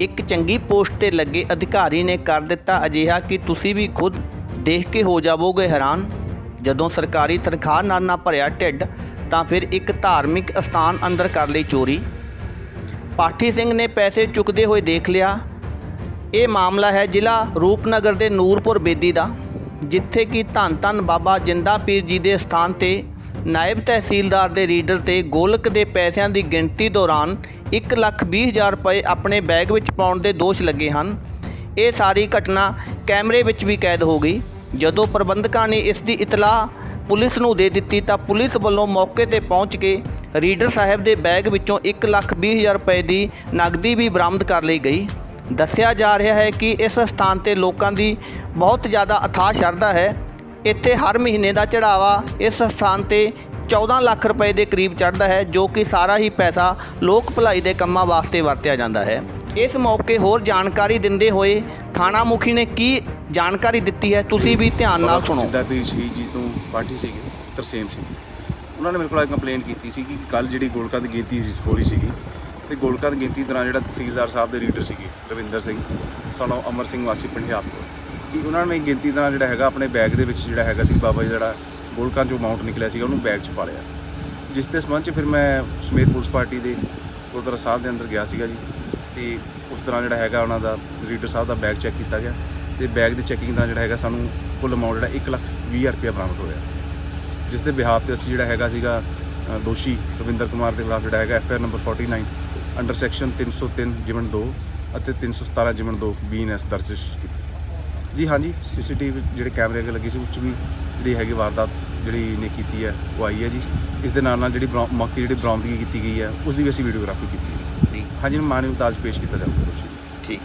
ਇੱਕ ਚੰਗੀ ਪੋਸਟ ਤੇ ਲੱਗੇ ਅਧਿਕਾਰੀ ਨੇ ਕਰ ਦਿੱਤਾ ਅਜਿਹਾ ਕਿ ਤੁਸੀਂ ਵੀ ਖੁਦ ਦੇਖ ਕੇ ਹੋ ਜਾਵੋਗੇ ਹੈਰਾਨ। ਜਦੋਂ ਸਰਕਾਰੀ ਤਨਖਾਹ ਨਾਲ ਨਾ ਭਰਿਆ ਢਿੱਡ, ਤਾਂ ਫਿਰ ਇੱਕ ਧਾਰਮਿਕ ਸਥਾਨ ਅੰਦਰ ਕਰ ਲਈ ਚੋਰੀ। ਪਾਠੀ ਸਿੰਘ ਨੇ ਪੈਸੇ ਚੁੱਕਦੇ ਹੋਏ ਦੇਖ ਲਿਆ, ਇਹ ਮਾਮਲਾ ਹੈ ਜ਼ਿਲ੍ਹਾ ਰੂਪਨਗਰ ਦੇ ਨੂਰਪੁਰ ਬੇਦੀ ਦਾ। ਜਿੱਥੇ ਕਿ ਧੰਨ ਧੰਨ ਬਾਬਾ ਜਿੰਦਾ ਪੀਰ ਜੀ ਦੇ ਸਥਾਨ ਤੇ ਨਾਇਬ ਤਹਿਸੀਲਦਾਰ ਦੇ ਰੀਡਰ ਤੇ ਗੋਲਕ ਦੇ ਪੈਸਿਆਂ ਦੀ ਗਿਣਤੀ ਦੌਰਾਨ 1,20,000 ਰੁਪਏ ਆਪਣੇ ਬੈਗ ਵਿੱਚ ਪਾਉਣ ਦੇ ਦੋਸ਼ ਲੱਗੇ ਹਨ। ਇਹ ਸਾਰੀ ਘਟਨਾ ਕੈਮਰੇ ਵਿੱਚ ਵੀ ਕੈਦ ਹੋ ਗਈ। ਜਦੋਂ ਪ੍ਰਬੰਧਕਾਂ ਨੇ ਇਸ ਦੀ ਇਤਲਾਹ ਪੁਲਿਸ ਨੂੰ ਦੇ ਦਿੱਤੀ ਤਾਂ ਪੁਲਿਸ ਵੱਲੋਂ ਮੌਕੇ ਤੇ ਪਹੁੰਚ ਕੇ ਰੀਡਰ ਸਾਹਿਬ ਦੇ ਬੈਗ ਵਿੱਚੋਂ 1,20,000 ਰੁਪਏ ਦੀ ਨਗਦੀ ਵੀ ਬਰਾਮਦ ਕਰ ਲਈ ਗਈ। ਦੱਸਿਆ ਜਾ ਰਿਹਾ ਹੈ ਕਿ ਇਸ ਸਥਾਨ ਤੇ ਲੋਕਾਂ ਦੀ ਬਹੁਤ ਜ਼ਿਆਦਾ ਅਥਾਹ ਸ਼ਰਧਾ ਹੈ। ਇੱਥੇ ਹਰ ਮਹੀਨੇ ਦਾ ਚੜਾਵਾ ਇਸ ਸਥਾਨ ਤੇ 14 ਲੱਖ ਰੁਪਏ ਦੇ ਕਰੀਬ ਚੜ੍ਹਦਾ ਹੈ ਜੋ ਕਿ ਸਾਰਾ ਹੀ ਪੈਸਾ ਲੋਕ ਭਲਾਈ ਦੇ ਕੰਮਾਂ ਵਾਸਤੇ ਵਰਤਿਆ ਜਾਂਦਾ ਹੈ। ਇਸ ਮੌਕੇ ਹੋਰ ਜਾਣਕਾਰੀ ਦਿੰਦੇ ਹੋਏ ਥਾਣਾ ਮੁਖੀ ਨੇ ਕੀ ਜਾਣਕਾਰੀ ਦਿੱਤੀ ਹੈ ਤੁਸੀਂ ਵੀ ਧਿਆਨ ਨਾਲ ਸੁਣੋ। ਜਿੱਦਾਂ ਪੀਰ ਸ਼ਹੀਦ ਜੀ ਤੋਂ ਪਾਰਟੀ ਸੀਗੀ ਤਰਸੇਮ ਸਿੰਘ ਉਹਨਾਂ ਨੇ ਮੇਰੇ ਕੋਲ ਕੰਪਲੇਂਟ ਕੀਤੀ ਸੀ ਕਿ ਕੱਲ ਜਿਹੜੀ ਗੋਲਕਾਂ ਦੀ ਗਿਣਤੀ ਹੋ ਰਹੀ ਸੀਗੀ ਤੇ ਗੋਲਕਾਂ ਦੀ ਗਿਣਤੀ ਦੌਰਾਨ ਜਿਹੜਾ ਤਹਿਸੀਲਦਾਰ ਸਾਹਿਬ ਦੇ ਰੀਡਰ ਸੀਗੇ, ਰਵਿੰਦਰ ਸਿੰਘ ਸਾਨੂੰ ਅਮਰ ਸਿੰਘ ਵਾਸੀ ਪੰਜਾਬ ਤੋਂ ਕਿ ਉਹਨਾਂ ਨੇ ਗਿਣਤੀ ਦੌਰਾਨ ਜਿਹੜਾ ਹੈਗਾ ਆਪਣੇ ਬੈਗ ਦੇ ਵਿੱਚ ਜਿਹੜਾ ਹੈਗਾ ਸੀ ਬਾਬਾ ਜੀ ਜਿਹੜਾ ਗੋਲਕਾਂ ਚੋਂ ਅਮਾਉਂਟ ਨਿਕਲਿਆ ਸੀਗਾ, ਉਹਨੂੰ ਬੈਗ 'ਚ ਪਾ ਲਿਆ। ਜਿਸ ਦੇ ਸੰਬੰਧ 'ਚ ਫਿਰ ਮੈਂ ਸਮੇਤ ਪੁਲਿਸ ਪਾਰਟੀ ਦੇ ਗੁਰਦੁਆਰਾ ਸਾਹਿਬ ਦੇ ਅੰਦਰ ਗਿਆ ਸੀਗਾ ਜੀ, ਤੇ ਉਸ ਦੌਰਾਨ ਜਿਹੜਾ ਹੈਗਾ ਉਹਨਾਂ ਦਾ ਰੀਡਰ ਸਾਹਿਬ ਦਾ ਬੈਗ ਚੈੱਕ ਕੀਤਾ ਗਿਆ ਤੇ ਬੈਗ ਦੀ ਚੈਕਿੰਗ ਦਾ ਜਿਹੜਾ ਹੈਗਾ ਸਾਨੂੰ ਕੁੱਲ ਅਮਾਉਂਟ ਜਿਹੜਾ 1 ਲੱਖ 20 ਹਜ਼ਾਰ ਰੁਪਇਆ ਬਰਾਮਦ ਹੋਇਆ। ਜਿਸ ਦੇ ਬਿਹਾਫ ਤੇ ਅਸੀਂ ਜਿਹੜਾ ਹੈਗਾ ਸੀਗਾ ਦੋਸ਼ੀ ਰਵਿੰਦਰ ਕੁਮਾਰ ਦੇ ਖਿਲਾਫ ਜਿਹੜਾ ਹੈਗਾ F R number 49 under section 303 ਜਿਮਨ 2 ਅਤੇ 317 ਜਿਮਨ 2 ਬੀਐਨਐਸ ਦਰਜ ਕੀਤੀ। ਜੀ ਹਾਂਜੀ ਸੀਸੀਟੀਵੀ ਜਿਹੜੇ ਕੈਮਰੇ ਅੱਗੇ ਲੱਗੇ ਸੀ ਉਸ 'ਚ ਵੀ ਜਿਹੜੀ ਹੈਗੀ ਵਾਰਦਾਤ ਜਿਹੜੀ ਨੇ ਕੀਤੀ ਹੈ ਉਹ ਆਈ ਹੈ ਜੀ। ਇਸ ਦੇ ਨਾਲ ਨਾਲ ਜਿਹੜੀ ਮੌਕੇ ਜਿਹੜੀ ਬਰਾਮਦਗੀ ਕੀਤੀ ਗਈ ਹੈ ਉਸ ਦੀ ਵੀ ਅਸੀਂ ਵੀਡੀਓਗ੍ਰਾਫੀ ਕੀਤੀ ਹੈ। ਹਾਂਜੀ ਮਾਨਵ ਤਾਜ ਪੇਸ਼ ਕੀਤਾ ਜਾਊਗਾ। ਠੀਕ।